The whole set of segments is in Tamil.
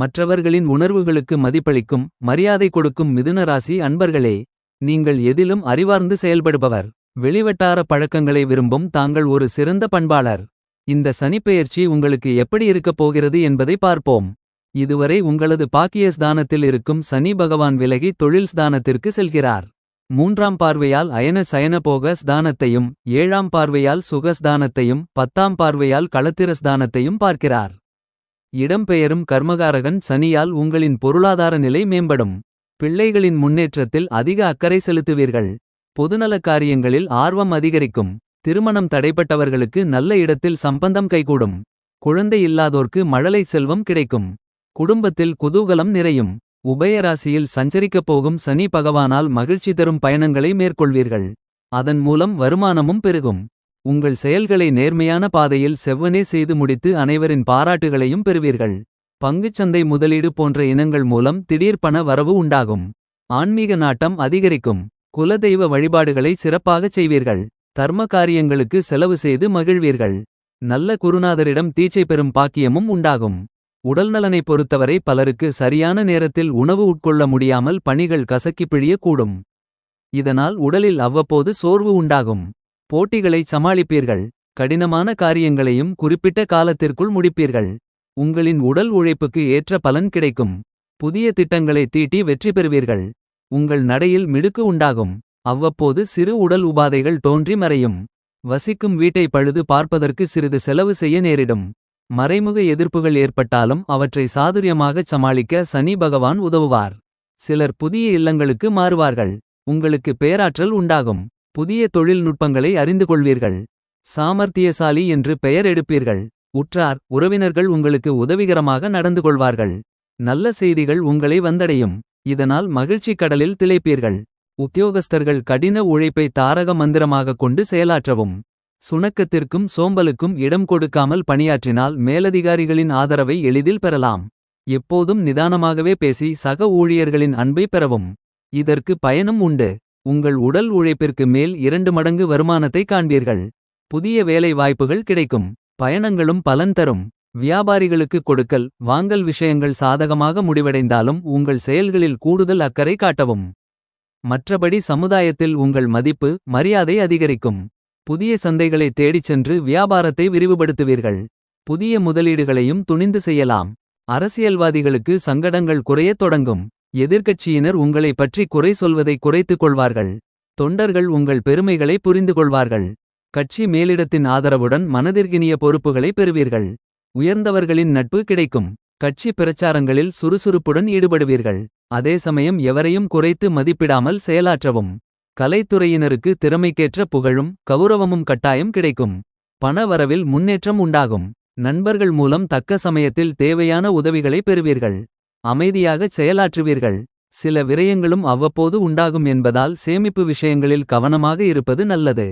மற்றவர்களின் உணர்வுகளுக்கு மதிப்பளிக்கும் மரியாதை கொடுக்கும் மிதுனராசி அன்பர்களே நீங்கள் எதிலும் அறிவார்ந்து செயல்படுபவர். வெளிவட்டார பழக்கங்களை விரும்பும் தாங்கள் ஒரு சிறந்த பண்பாளர். இந்த சனிப்பெயர்ச்சி உங்களுக்கு எப்படி இருக்கப் போகிறது என்பதை பார்ப்போம். இதுவரை உங்களது பாக்கிய ஸ்தானத்தில் இருக்கும் சனி பகவான் விலகி தொழில் ஸ்தானத்திற்கு செல்கிறார். மூன்றாம் பார்வையால் அயன சயன போக ஸ்தானத்தையும் ஏழாம் பார்வையால் சுகஸ்தானத்தையும் பத்தாம் பார்வையால் களத்திர ஸ்தானத்தையும் பார்க்கிறார். இடம்பெயரும் கர்மகாரகன் சனியால் உங்களின் பொருளாதார நிலை மேம்படும். பிள்ளைகளின் முன்னேற்றத்தில் அதிக அக்கறை செலுத்துவீர்கள். பொதுநலக் காரியங்களில் ஆர்வம் அதிகரிக்கும். திருமணம் தடைப்பட்டவர்களுக்கு நல்ல இடத்தில் சம்பந்தம் கைகூடும். குழந்தை இல்லாதோர்க்கு மழலை செல்வம் கிடைக்கும். குடும்பத்தில் குதூகலம் நிறையும். உபயராசியில் சஞ்சரிக்கப் போகும் சனி பகவானால் மகிழ்ச்சி தரும் பயணங்களை மேற்கொள்வீர்கள். அதன் மூலம் வருமானமும் பெருகும். உங்கள் செயல்களை நேர்மையான பாதையில் செவ்வனே செய்து முடித்து அனைவரின் பாராட்டுகளையும் பெறுவீர்கள். பங்குச்சந்தை முதலீடு போன்ற இனங்கள் மூலம் திடீர் பண வரவு உண்டாகும். ஆன்மீக நாட்டம் அதிகரிக்கும். குலதெய்வ வழிபாடுகளை சிறப்பாகச் செய்வீர்கள். தர்ம காரியங்களுக்கு செலவு செய்து மகிழ்வீர்கள். நல்ல குருநாதரிடம் தீச்சை பெறும் பாக்கியமும் உண்டாகும். உடல்நலனை பொறுத்தவரை பலருக்கு சரியான நேரத்தில் உணவு உட்கொள்ள முடியாமல் பணிகள் கசக்கிப் பிழியக்கூடும். இதனால் உடலில் அவ்வப்போது சோர்வு உண்டாகும். போட்டிகளை சமாளிப்பீர்கள். கடினமான காரியங்களையும் குறிப்பிட்ட காலத்திற்குள் முடிப்பீர்கள். உங்களின் உடல் உழைப்புக்கு ஏற்ற பலன் கிடைக்கும். புதிய திட்டங்களை தீட்டி வெற்றி பெறுவீர்கள். உங்கள் நடையில் மிடுக்கு உண்டாகும். அவ்வப்போது சிறு உடல் உபாதைகள் தோன்றி மறையும். வசிக்கும் வீட்டை பழுது பார்ப்பதற்கு சிறிது செலவு செய்ய நேரிடும். மறைமுக எதிர்ப்புகள் ஏற்பட்டாலும் அவற்றை சாதுரியமாகச் சமாளிக்க சனி பகவான் உதவுவார். சிலர் புதிய இல்லங்களுக்கு மாறுவார்கள். உங்களுக்கு பேராற்றல் உண்டாகும். புதிய தொழில்நுட்பங்களை அறிந்து கொள்வீர்கள் சாமர்த்தியசாலி என்று பெயர் எடுப்பீர்கள். உற்றார் உறவினர்கள் உங்களுக்கு உதவிகரமாக நடந்து கொள்வார்கள் நல்ல செய்திகள் உங்களை வந்தடையும். இதனால் மகிழ்ச்சி கடலில் திளைப்பீர்கள். உத்தியோகஸ்தர்கள் கடின உழைப்பை தாரக மந்திரமாக கொண்டு செயலாற்றவும். சுணக்கத்திற்கும் சோம்பலுக்கும் இடம் கொடுக்காமல் பணியாற்றினால் மேலதிகாரிகளின் ஆதரவை எளிதில் பெறலாம். எப்போதும் நிதானமாகவே பேசி சக ஊழியர்களின் அன்பை பெறவும். இதற்கு பயனும் உண்டு. உங்கள் உடல் உழைப்பிற்கு மேல் இரண்டு மடங்கு வருமானத்தை காண்பீர்கள். புதிய வேலை வாய்ப்புகள் கிடைக்கும். பயணங்களும் பலன் தரும். வியாபாரிகளுக்கு கொடுக்கல் வாங்கல் விஷயங்கள் சாதகமாக முடிவடைந்தாலும் உங்கள் செயல்களில் கூடுதல் அக்கறை காட்டவும். மற்றபடி சமுதாயத்தில் உங்கள் மதிப்பு மரியாதை அதிகரிக்கும். புதிய சந்தைகளை தேடிச் சென்று வியாபாரத்தை விரிவுபடுத்துவீர்கள். புதிய முதலீடுகளையும் துணிந்து செய்யலாம். அரசியல்வாதிகளுக்கு சங்கடங்கள் குறையத் தொடங்கும். எதிர்க்கட்சியினர் உங்களை பற்றி குறை சொல்வதை குறைத்துக் கொள்வார்கள். தொண்டர்கள் உங்கள் பெருமைகளை புரிந்து கொள்வார்கள் கட்சி மேலிடத்தின் ஆதரவுடன் மனதிற்கினிய பொறுப்புகளை பெறுவீர்கள். உயர்ந்தவர்களின் நட்பு கிடைக்கும். கட்சி பிரச்சாரங்களில் சுறுசுறுப்புடன் ஈடுபடுவீர்கள். அதே சமயம் எவரையும் குறைத்து மதிப்பிடாமல் செயலாற்றவும். கலைத்துறையினருக்கு திறமைக்கேற்ற புகழும் கௌரவமும் கட்டாயம் கிடைக்கும். பண வரவில் முன்னேற்றம் உண்டாகும். நண்பர்கள் மூலம் தக்க சமயத்தில் தேவையான உதவிகளை பெறுவீர்கள். அமைதியாகச் செயலாற்றுவீர்கள். சில விரயங்களும் அவ்வப்போது உண்டாகும் என்பதால் சேமிப்பு விஷயங்களில் கவனமாக இருப்பது நல்லது.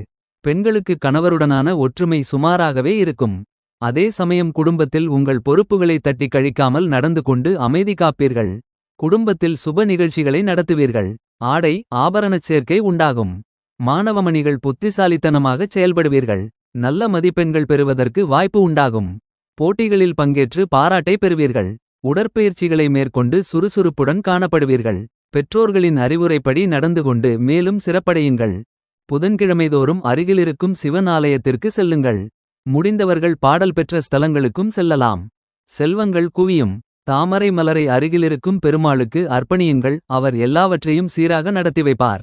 பெண்களுக்கு கணவருடனான ஒற்றுமை சுமாராகவே இருக்கும். அதே சமயம் குடும்பத்தில் உங்கள் பொறுப்புகளை தட்டி கழிக்காமல் நடந்து கொண்டு அமைதி காப்பீர்கள். குடும்பத்தில் சுப நிகழ்ச்சிகளை நடத்துவீர்கள். ஆடை ஆபரணச் சேர்க்கை உண்டாகும். மாணவமணிகள் புத்திசாலித்தனமாகச் செயல்படுவீர்கள். நல்ல மதிப்பெண்கள் பெறுவதற்கு வாய்ப்பு உண்டாகும். போட்டிகளில் பங்கேற்று பாராட்டை பெறுவீர்கள். உடற்பயிற்சிகளை மேற்கொண்டு சுறுசுறுப்புடன் காணப்படுவீர்கள். பெற்றோர்களின் அறிவுரைப்படி நடந்து கொண்டு மேலும் சிறப்படையுங்கள். புதன்கிழமைதோறும் அருகிலிருக்கும் சிவன் ஆலயத்திற்கு செல்லுங்கள். முடிந்தவர்கள் பாடல் பெற்ற ஸ்தலங்களுக்கும் செல்லலாம். செல்வங்கள் குவியும். தாமரை மலரை அருகிலிருக்கும் பெருமாளுக்கு அர்ப்பணியுங்கள். அவர் எல்லாவற்றையும் சீராக நடத்தி வைப்பார்.